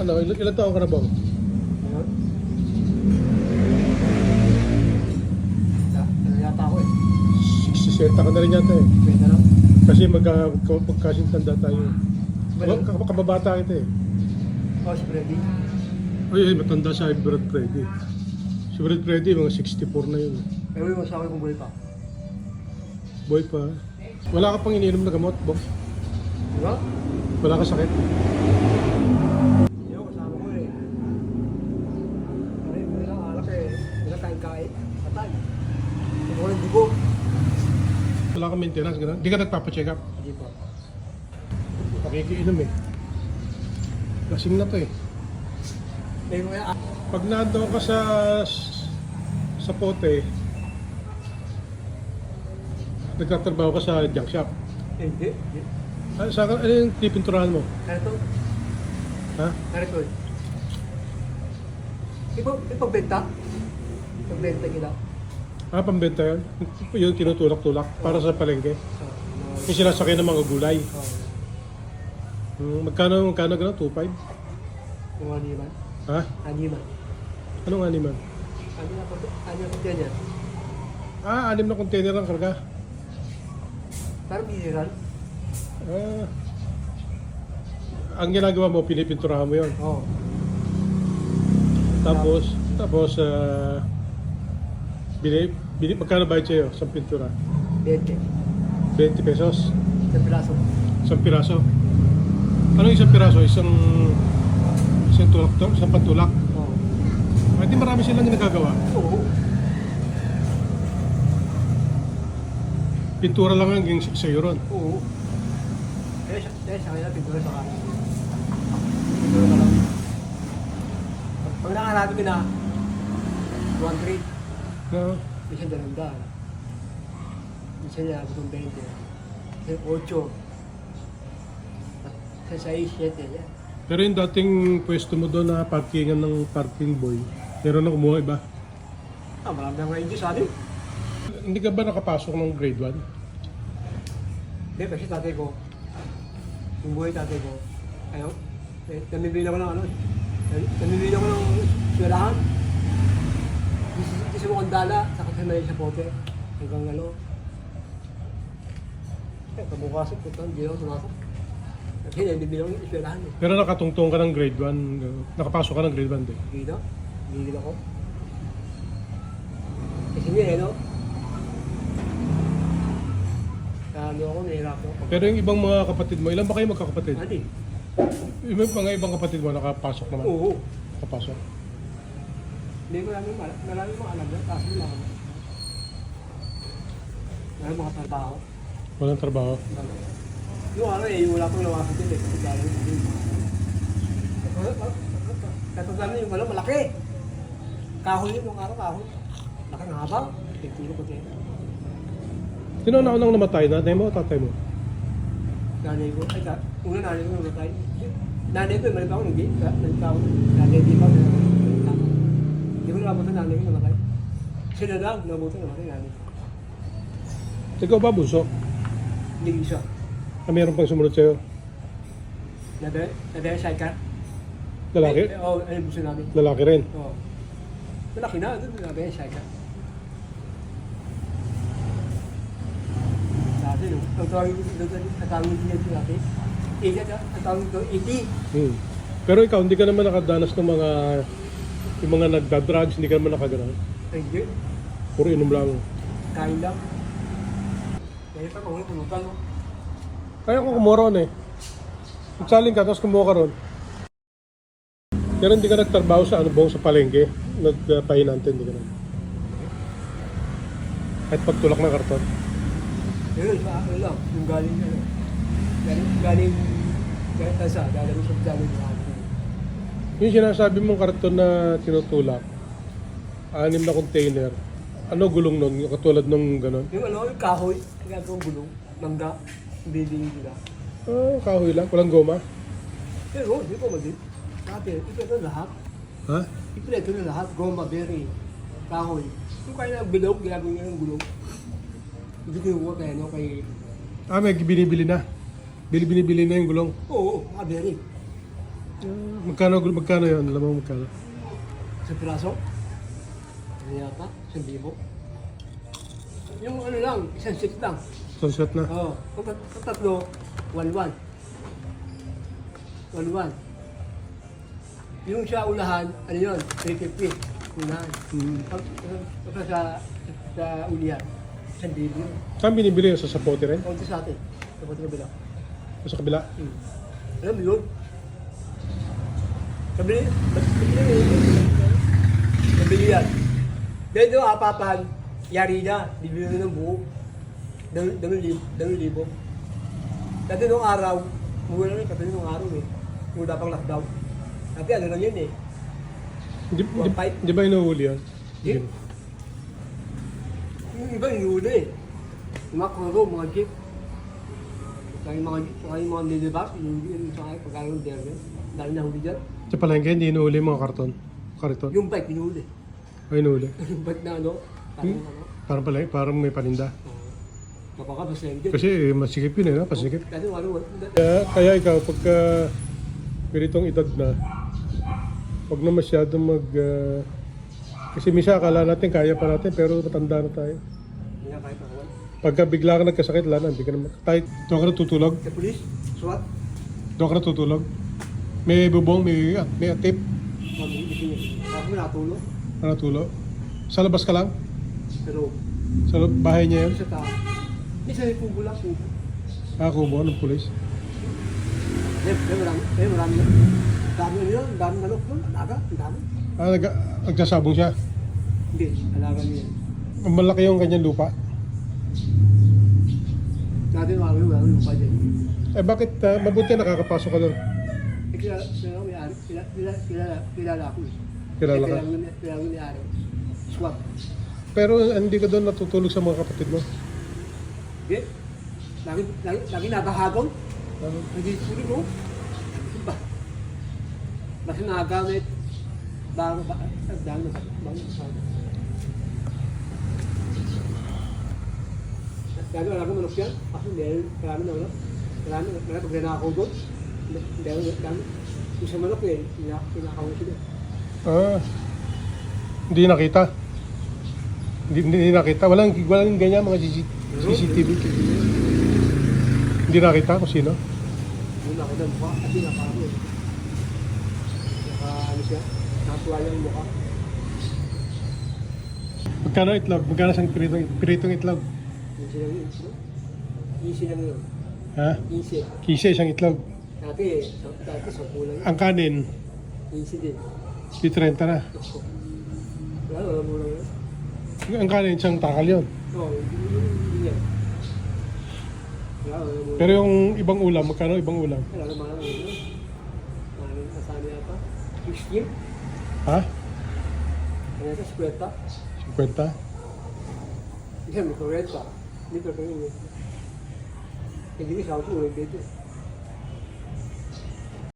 Ano, ilan, ilan taon ka na bang? Da- Ano yata ako eh. 60 ka na rin yata eh. Pwede lang. Kasi magka, magkasing tanda tayo. Well, Kab- kababata kita eh. Oh, si Freddy. Ay, ay, matanda sa Brad Freddy. Si Brad Freddy, mga 64 na yun. Pero yung sa akin kung buhay pa. Boy pa. Wala ka pang ininom na gamot, Bong? Di ba? Wala ka sakit? Wala tayong kain. Patay. Hindi ko lang dugo. Wala ka maintenance, gano'n? Hindi ka nagpapacheck up. Hindi po. Pakikiinom eh. Lasing na to eh. May mga Pag nandoon ka sa sa pote, nagtatrabaho ka sa junk shop. eh, hindi. Hindi. Sa, sa ano yung pipinturahan mo? Narito. Ha? Narito eh. Ipa, ipagbenta. Ipagbenta kita. Ah, pambenta yun? Yung tinutulak-tulak para sa palengke. So, Yung sinasakay ng mga gulay. oh, Hmm, magkano, magkano gano'n? 2.5? yung animan. Ha? Animan. Anong animan? Ano na po? Ano na yan? Ah, anim na container ang karga. Parang mineral. Ah. Ang ginagawa mo, pinipinturahan mo yon. Oo. Tapos, tapos, ah, bini, bini, magkano bayad sa'yo sa pintura? 20. 20 pesos. Sa piraso. Isang piraso. Ano isang piraso? Isang, isang tulak to? Isang pantulak? Oo. Ay, di marami silang ginagagawa. Oo. Pintura lang ang ging sa'yo ron. Oo. Kaya siya, kaya pintura sa kanin. Pintura ka lang. Pag, nakalado ka na, 1 trade, No? minsan dalawang daan. Minsan niya, gutong 20. Minsan 8. Sa 6, 7, yan. Pero yung dating pwesto mo doon na parkingan ng parking boy, meron na kumuha iba. Ah, marami ngayon dyan sa atin. Hindi ka ba nakapasok ng grade 1? Hindi, kasi tatay ko, yung buhay tatay ko, ayaw, eh, namibili ako ng ano, eh, namibili ako ng swelahan. Gusto mo kong dala, sa sa pote, hanggang ano. Eh, kabukasan ko ito, hindi ako sumasok. Kasi namibili ako ng swelahan eh. Pero nakatungtong ka ng grade 1, nakapasok ka ng grade 1 din. Dito, bigil ako. Kasi nga, eh, no? Ano ako, nahihirap ako. Pero yung ibang mga kapatid mo, ilan ba kayo magkakapatid? Ate, Yung mga ibang kapatid mo nakapasok naman? oo. Nakapasok. Hindi ko namin mal- marami mga alam na, kaso lang. Marami mga trabaho. Walang trabaho. Yung ano eh, wala pang nawasok din eh, kasi galing yung hindi. Katulad yung ano, malaki. Kahoy yun, yung araw kahoy. Laki ng haba. Ko din. Sino na unang namatay? Nanay mo o tatay mo? Nanay ko, ay, ta- una nanay ko namatay. Nanay ko, mali pa ako, nag nagtao. Nanay di pa, Ko nabot sa nanay ko namatay. Sila lang, nabot namatay nanay ko. Ikaw ba, bunso? Hindi isa. Ah, meron pang sumunod sa'yo? Nabe, nabe, sidecar. Lalaki? Eh, Oo, oh, ayun gusto namin. Lalaki rin. Oo. Malaki na, doon nabe, sidecar. Dati, no? Ang tawag ko dito, ang tawag ko dito dati. Ikat, ang tawag ko, iti. Hmm. Pero ikaw, hindi ka naman nakadanas ng mga yung mga nagda-drugs, hindi ka naman nakagano'n. Ay, hindi. Puro inom lang. Kain lang. Kaya pa, kung pulutan, no? Kaya ko kumuha ron eh. Nagsaling ka, tapos kumuha ka ron. Pero hindi ka nagtrabaho sa ano bang sa palengke. Nagpahinante, hindi ka na. Kahit pagtulak ng karton. Yun, sa akin lang. Yung galing, ano, galing, galing, galing tasa, galing sa galing sa akin. Yung sinasabi mong karton na tinutulak, anim na container, ano gulong nun? Yung Katulad nung gano'n? Yung ano, yung kahoy, ginagawang gulong, mangga, bibiling nila. Ah, kahoy lang, walang goma. Pero, di ko mali. Dati, ito na lahat. Ha? Ipleto na lahat, goma, berry, kahoy. Yung kaya ng bilog, ginagawa niya ng gulong. Hindi ko yung kaya no, kay... Ah, may binibili na. Bili binibili na yung gulong. Oo, mga berry. Magkano, magkano yun? Alam mo magkano? Sa piraso. Ano yata? Isang libo. Yung ano lang, isang seat lang. Sunset na. Oo. Kung tat- tatlo, 1-1. 1-1. Yung sa unahan, ano yun? 350. Unahan. Mm. Pag, pag sa, sa ulihan, isang libo. Saan binibili yun? Sa sapote rin? Kaunti sa atin. Sa kabila. Sa kabila? Hmm. Alam mo yun? Kabili, kabili, kabili yan. Dahil doon, apapan, yari na, bibili na ng buo. Dalawang libo. Dalawang libo. Dati nung araw, mura na kasi nung araw eh. Mula pang lockdown. Dati ano lang yun eh. Di, di, di ba inuhuli yun? Di? Yung iba yung na eh. Yung mga kuro, mga jeep. Saka yung mga jeep, saka yung mga minibus, yung yung saka yung pagkakaroon ng derby. Dahil nahuli dyan. Sa palengke, hindi inuhuli yung mga karton. Kariton. Yung bike, pinuli. O inuhuli. Yung bike na ano, parang Hmm? ano. Parang pala, parang may paninda. Mapakabas na yun dyan. Kasi eh, masikip yun eh, no? Pasikip. Dati ano, Kaya, kaya ikaw, pagka ganitong edad na, huwag na masyadong mag... ah, kasi misa akala natin kaya pa natin, pero matanda na tayo. hindi na kahit ako. Pagka bigla ka nagkasakit, lalo, hindi ka na... Kahit doon ka na tutulog, Sa polis, SWAT, doon ka na tutulog. May bubong, may, at may niya. Ako natulog, na natulog. Sa labas ka lang? pero Sa bahay niya yun? sa taas. Isa yung kubo lang, kubo. Ah, kubo ng pulis. Eh, eh, marami, eh, marami. Dami ano yun, dami manok nun, alaga, ang dami. Ah, nag, nagsasabong siya. Hindi, alaga niya. Ang malaki yung kanyang lupa. Dati nung araw, wala nung lupa dyan. Eh bakit ah, mabuti nakakapasok ka doon? Eh, kilala, kilala, may ari, kilala, kilala, kilala, kilala ako eh. Kilala ka? Eh, mo- kilala mo ni Ari. Swap. Pero hindi ka doon natutulog sa mga kapatid mo? Hindi. Lagi, lagi, lagi nakahagong. Ano? Tulog mo. Ba? Kasi nakagamit. Bago ba? Ang dami na bago sa Dami wala kang manok yan. Kasi dahil marami na manok. Marami, marami pag doon. Dahil dami. Yung sa manok pinak- pinakaw sila. Ah, hindi nakita. Hindi, hindi nakita. Walang, walang ganyan mga CC- CCTV. Hindi nakita kung sino. Muna ako ng mukha kasi nakakaw eh. Naka ano siya, nakatuwala yung mukha. Magkano itlog? Magkano isang piritong, piritong itlog? Easy lang yun. Easy lang yun. Ha? Easy. Kisa isang itlog. Dati dati sa kulang yun. Ang kanin, Easy din. di 30 na. Wala, wala mo lang yun. Ang kanin, isang takal yun. Oo, hindi hindi yan. Wala, wala mo Pero yung ibang ulam, magkano ibang ulam? Wala lang yun. Ano, nasaan yata? 16? Ha? Ano yata, skweta? 50? Isa, may kureta. Dito ko yun eh. Hindi ko sa ako, ulit dito.